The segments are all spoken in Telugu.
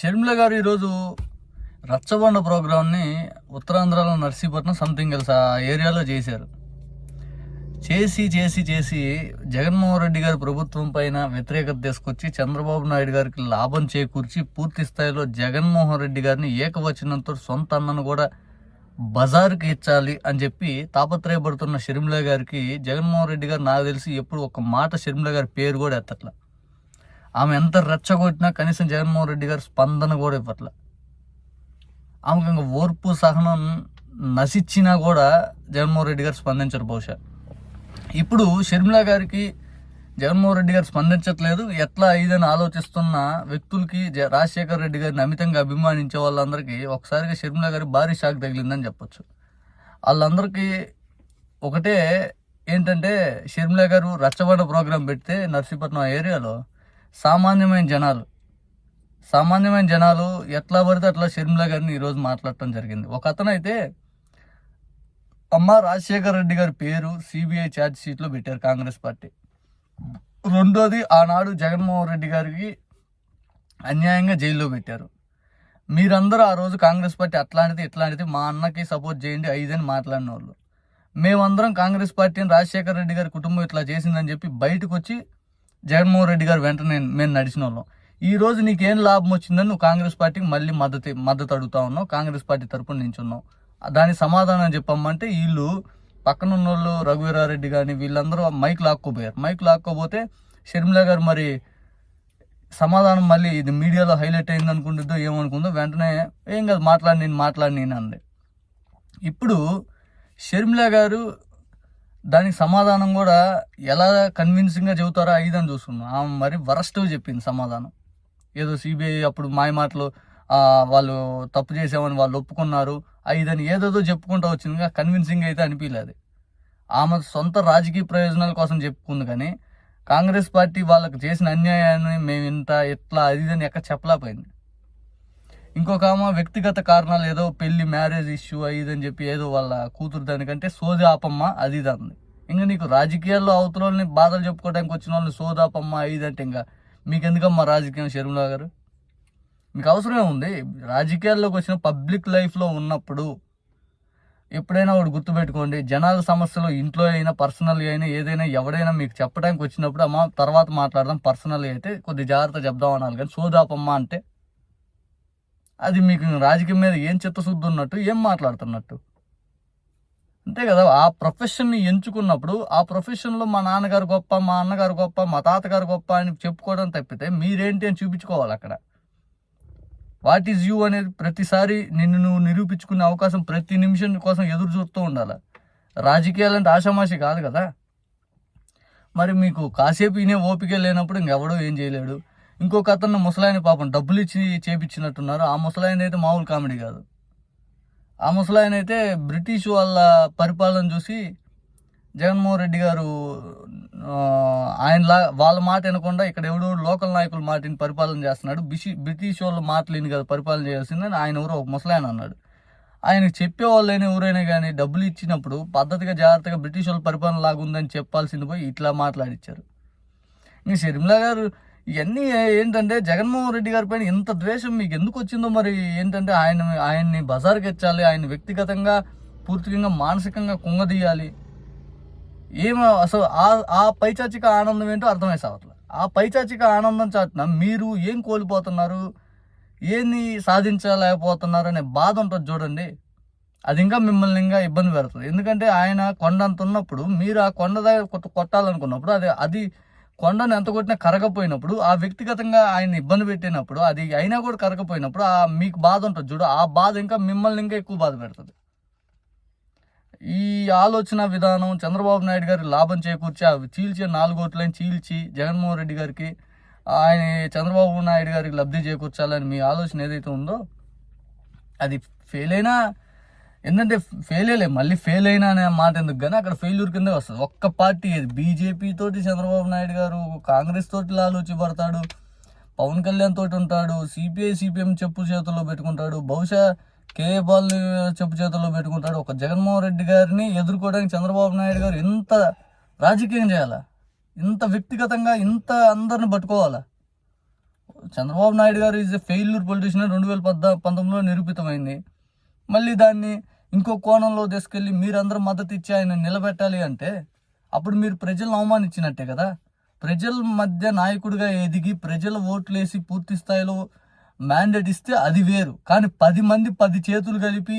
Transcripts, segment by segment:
షర్మిల గారు ఈరోజు రచ్చబండ ప్రోగ్రామ్ని ఉత్తరాంధ్రలో నర్సీపట్నం సంథింగ్ ఎల్స్ ఆ ఏరియాలో చేశారు. చేసి చేసి చేసి జగన్మోహన్ రెడ్డి గారి ప్రభుత్వం పైన వ్యతిరేకత తీసుకొచ్చి చంద్రబాబు నాయుడు గారికి లాభం చేకూర్చి పూర్తి స్థాయిలో జగన్మోహన్ రెడ్డి గారిని ఏకవచనంతో సొంత అన్నను కూడా బజారుకి ఇచ్చాలి అని చెప్పి తాపత్రయపడుతున్న షర్మిల గారికి జగన్మోహన్ రెడ్డి గారు నాకు తెలిసి ఎప్పుడు ఒక మాట షర్మిల గారి పేరు కూడా ఎత్తట్లా. ఆమె ఎంత రెచ్చగొట్టినా కనీసం జగన్మోహన్ రెడ్డి గారు స్పందన కూడా ఇవ్వట్ల. ఆమెకు ఇంకా ఓర్పు సహనం నశించినా కూడా జగన్మోహన్ రెడ్డి గారు స్పందించరు బహుశా. ఇప్పుడు షర్మిల గారికి జగన్మోహన్ రెడ్డి గారు స్పందించట్లేదు. ఎట్లా ఇదని ఆలోచిస్తున్న వ్యక్తులకి జ- రాజశేఖర రెడ్డి గారిని అమితంగా అభిమానించే వాళ్ళందరికీ ఒకసారిగా షర్మిల గారి భారీ షాక్ తగిలిందని చెప్పొచ్చు. వాళ్ళందరికీ ఒకటే ఏంటంటే షర్మిల గారు రచ్చబండ ప్రోగ్రాం పెడితే నర్సీపట్నం ఏరియాలో సామాన్యమైన జనాలు. సామాన్యమైన జనాలు ఎట్లా పడితే అట్లా షర్మిల గారిని ఈరోజు మాట్లాడటం జరిగింది. ఒక అతనైతే అమ్మ రాజశేఖర్ రెడ్డి గారి పేరు సిబిఐ ఛార్జ్ షీట్లో పెట్టారు కాంగ్రెస్ పార్టీ. రెండోది ఆనాడు జగన్మోహన్ రెడ్డి గారికి అన్యాయంగా జైల్లో పెట్టారు. మీరందరూ ఆ రోజు కాంగ్రెస్ పార్టీ అట్లాంటిది ఇట్లాంటిది మా అన్నకి సపోర్ట్ చేయండి ఐదని మాట్లాడిన వాళ్ళు మేమందరం కాంగ్రెస్ పార్టీని రాజశేఖర రెడ్డి గారి కుటుంబం ఇట్లా చేసిందని చెప్పి బయటకు వచ్చి జగన్మోహన్ రెడ్డి గారు వెంటనే మేము నడిచిన వాళ్ళం ఈ రోజు నీకేం లాభం వచ్చిందని నువ్వు కాంగ్రెస్ పార్టీకి మళ్ళీ మద్దతు మద్దతు అడుగుతా ఉన్నావు. కాంగ్రెస్ పార్టీ తరపున నించున్నావు. దాని సమాధానం చెప్పమ్మంటే వీళ్ళు పక్కన ఉన్న వాళ్ళు రఘువీరారెడ్డి కానీ వీళ్ళందరూ మైక్ లాక్కోపోయారు మైక్ లాక్కోపోతే షర్మిల గారు మరి సమాధానం మళ్ళీ ఇది మీడియాలో హైలైట్ అయింది అనుకుంటుందో ఏమనుకుందో వెంటనే ఏం కాదు మాట్లాడి నేను మాట్లాడి నేను అంది. ఇప్పుడు షర్మిల గారు దానికి సమాధానం కూడా ఎలా కన్విన్సింగ్గా చెబుతారో ఐదని చూస్తున్నాం ఆమె మరి వరస్ట్ చెప్పింది సమాధానం. ఏదో సిబిఐ అప్పుడు మాయ మాటలు వాళ్ళు తప్పు చేసామని వాళ్ళు ఒప్పుకున్నారు ఐదని ఏదేదో చెప్పుకుంటూ వచ్చింది కన్విన్సింగ్ అయితే అనిపించలేదు ఆమె సొంత రాజకీయ ప్రయోజనాల కోసం చెప్పుకుంది కానీ కాంగ్రెస్ పార్టీ వాళ్ళకి చేసిన అన్యాయాన్ని మేము ఇంత ఎట్లా అది అని ఎక్కడ చెప్పలేకపోయింది. ఇంకొక ఆమె వ్యక్తిగత కారణాలు ఏదో పెళ్ళి మ్యారేజ్ ఇష్యూ అది అని చెప్పి ఏదో వాళ్ళ కూతురు దానికంటే సోదాపమ్మ అది ఇది అంది. ఇంకా నీకు రాజకీయాల్లో అవతల వాళ్ళని బాధలు చెప్పుకోవడానికి వచ్చిన వాళ్ళని సోదాపమ్మ ఇది అంటే ఇంకా మీకెందుకమ్మా రాజకీయం షర్మిలా గారు? మీకు అవసరమే ఉంది. రాజకీయాల్లోకి వచ్చిన పబ్లిక్ లైఫ్లో ఉన్నప్పుడు ఎప్పుడైనా ఒకటి గుర్తుపెట్టుకోండి. జనాల సమస్యలు ఇంట్లో అయినా పర్సనల్గా అయినా ఏదైనా ఎవడైనా మీకు చెప్పడానికి వచ్చినప్పుడు అమ్మ తర్వాత మాట్లాడదాం పర్సనల్గా అయితే కొద్ది జాగ్రత్త చెప్దాం అనాలి. కానీ సోదాపమ్మ అంటే అది మీకు రాజకీయం మీద ఏం చిత్తశుద్ధి ఉన్నట్టు ఏం మాట్లాడుతున్నట్టు? అంతే కదా ఆ ప్రొఫెషన్ని ఎంచుకున్నప్పుడు ఆ ప్రొఫెషన్లో మా నాన్నగారు గొప్ప మా అన్నగారు గొప్ప మా తాతగారు గొప్ప అని చెప్పుకోవడం తప్పితే మీరేంటి అని చూపించుకోవాలి అక్కడ. వాట్ ఈజ్ యూ అనేది ప్రతిసారి నిన్ను నువ్వు నిరూపించుకునే అవకాశం ప్రతి నిమిషం కోసం ఎదురు చూస్తూ ఉండాలి. రాజకీయాలంటే ఆషామాషి కాదు కదా. మరి మీకు కాసేపు వినే ఓపిక లేనప్పుడు ఇంకెవడో ఏం చేయలేడు. ఇంకొక అతను ముసలాయన పాపం డబ్బులు ఇచ్చి చేపించినట్టున్నారు ఆ ముసలాయన అయితే మామూలు కామెడీ కాదు. ఆ ముసలాయన అయితే బ్రిటిష్ వాళ్ళ పరిపాలన చూసి జగన్మోహన్ రెడ్డి గారు ఆయనలా వాళ్ళ మాట వినకుండా ఇక్కడ ఎవడో లోకల్ నాయకుల మాటని పరిపాలన చేస్తున్నాడు. బిషి బ్రిటిష్ వాళ్ళ మాటలు కదా పరిపాలన చేయాల్సిందని ఆయన ఎవరో ఒక ముసలాయన అన్నాడు. ఆయనకి చెప్పేవాళ్ళైనా ఎవరైనా కానీ డబ్బులు ఇచ్చినప్పుడు పద్ధతిగా జాగ్రత్తగా బ్రిటిష్ వాళ్ళ పరిపాలన లాగుందని చెప్పాల్సింది పోయి ఇట్లా మాట్లాడిచ్చారు. ఇంక షర్మిలా గారు ఇవన్నీ ఏంటంటే జగన్మోహన్ రెడ్డి గారి పైన ఇంత ద్వేషం మీకు ఎందుకు వచ్చిందో మరి ఏంటంటే ఆయన ఆయన్ని బజార్కి ఎచ్చాలి ఆయన వ్యక్తిగతంగా పూర్తిగా మానసికంగా కుంగదీయాలి. ఏమో అసలు ఆ ఆ పైచాచిక ఆనందం ఏంటో అర్థమై సావట్లేదు ఆ పైచాచిక ఆనందం చాటున మీరు ఏం కోల్పోతున్నారు? ఏంది సాధించలేకపోతున్నారు అనే బాధ ఉంటుంది చూడండి. అది ఇంకా మిమ్మల్ని ఇంకా ఇబ్బంది పెడుతుంది. ఎందుకంటే ఆయన కొండ అంత ఉన్నప్పుడు మీరు ఆ కొండ దగ్గర కొట్టాలనుకున్నప్పుడు అది అది కొండను ఎంత కొట్టినా కరగపోయినప్పుడు ఆ వ్యక్తిగతంగా ఆయన ఇబ్బంది పెట్టినప్పుడు అది అయినా కూడా కరగపోయినప్పుడు ఆ మీకు బాధ ఉంటుంది చూడు ఆ బాధ ఇంకా మిమ్మల్ని ఇంకా ఎక్కువ బాధ పెడుతుంది. ఈ ఆలోచన విధానం చంద్రబాబు నాయుడు గారి లాభం చేకూర్చి అవి చీల్చే నాలుగు ఓట్లని చీల్చి జగన్మోహన్ రెడ్డి గారికి ఆయన చంద్రబాబు నాయుడు గారికి లబ్ధి చేకూర్చాలని మీ ఆలోచన ఏదైతే ఉందో అది ఫెయిల్ అయినా ఏంటంటే ఫెయిల్ అయ్యలే మళ్ళీ ఫెయిల్ అయినా అనే మాట ఎందుకు? కానీ అక్కడ ఫెయిల్యూర్ కిందే వస్తుంది. ఒక్క పార్టీ బీజేపీ తోటి చంద్రబాబు నాయుడు గారు కాంగ్రెస్ తోటి లాలోచి పడతాడు పవన్ కళ్యాణ్ తోటి ఉంటాడు సిపిఐ సిపిఎం చెప్పు చేతుల్లో పెట్టుకుంటాడు బహుశా కేఏ బాల్ని చెప్పు చేతుల్లో పెట్టుకుంటాడు. ఒక జగన్మోహన్ రెడ్డి గారిని ఎదుర్కోవడానికి చంద్రబాబు నాయుడు గారు ఎంత రాజకీయం చేయాలా? ఇంత వ్యక్తిగతంగా ఇంత అందరిని పట్టుకోవాలా? చంద్రబాబు నాయుడు గారు ఈజ్ ఎ ఫెయిల్యూర్ పొలిటీషియన్ రెండు వేల పద్దా పంతొమ్మిదిలో నిరూపితమైంది. మళ్ళీ దాన్ని ఇంకో కోణంలో తీసుకెళ్ళి మీరందరూ మద్దతు ఇచ్చి ఆయన నిలబెట్టాలి అంటే అప్పుడు మీరు ప్రజలను అవమానించినట్టే కదా. ప్రజల మధ్య నాయకుడిగా ఎదిగి ప్రజల ఓట్లేసి పూర్తి స్థాయిలో మ్యాండేట్ ఇస్తే అది వేరు. కానీ పది మంది పది చేతులు కలిపి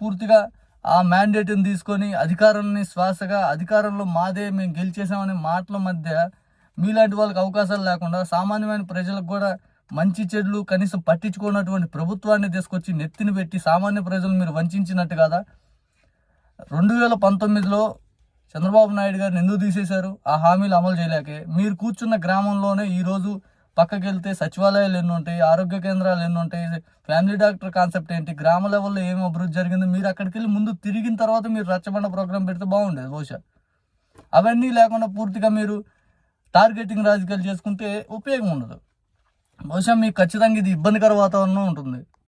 పూర్తిగా ఆ మ్యాండేట్ని తీసుకొని అధికారాన్ని శ్వాసగా అధికారంలో మాదే మేము గెలిచేసామనే మాటల మధ్య మీలాంటి వాళ్ళకి అవకాశాలు లేకుండా సామాన్యమైన ప్రజలకు కూడా మంచి చెడులు కనీసం పట్టించుకున్నటువంటి ప్రభుత్వాన్ని తీసుకొచ్చి నెత్తిని పెట్టి సామాన్య ప్రజలు మీరు వంచినట్టు కదా? రెండు వేల పంతొమ్మిదిలో చంద్రబాబు నాయుడు గారిని ఎందుకు తీసేశారు? ఆ హామీలు అమలు చేయలేకే. మీరు కూర్చున్న గ్రామంలోనే ఈరోజు పక్కకి వెళ్తే సచివాలయాలు ఎన్ని ఉంటాయి ఆరోగ్య కేంద్రాలు ఎన్ని ఉంటాయి ఫ్యామిలీ డాక్టర్ కాన్సెప్ట్ ఏంటి గ్రామ లెవెల్లో ఏం అభివృద్ధి జరిగింది మీరు అక్కడికి వెళ్ళి ముందు తిరిగిన తర్వాత మీరు రచ్చబండ ప్రోగ్రాం పెడితే బాగుండేది బహుశా. అవన్నీ లేకుండా పూర్తిగా మీరు టార్గెటింగ్ రాజకీయాలు చేసుకుంటే ఉపయోగం ఉండదు. బహుశా మీకు ఖచ్చితంగా ఇది ఇబ్బందికర వాతావరణం ఉంటుంది.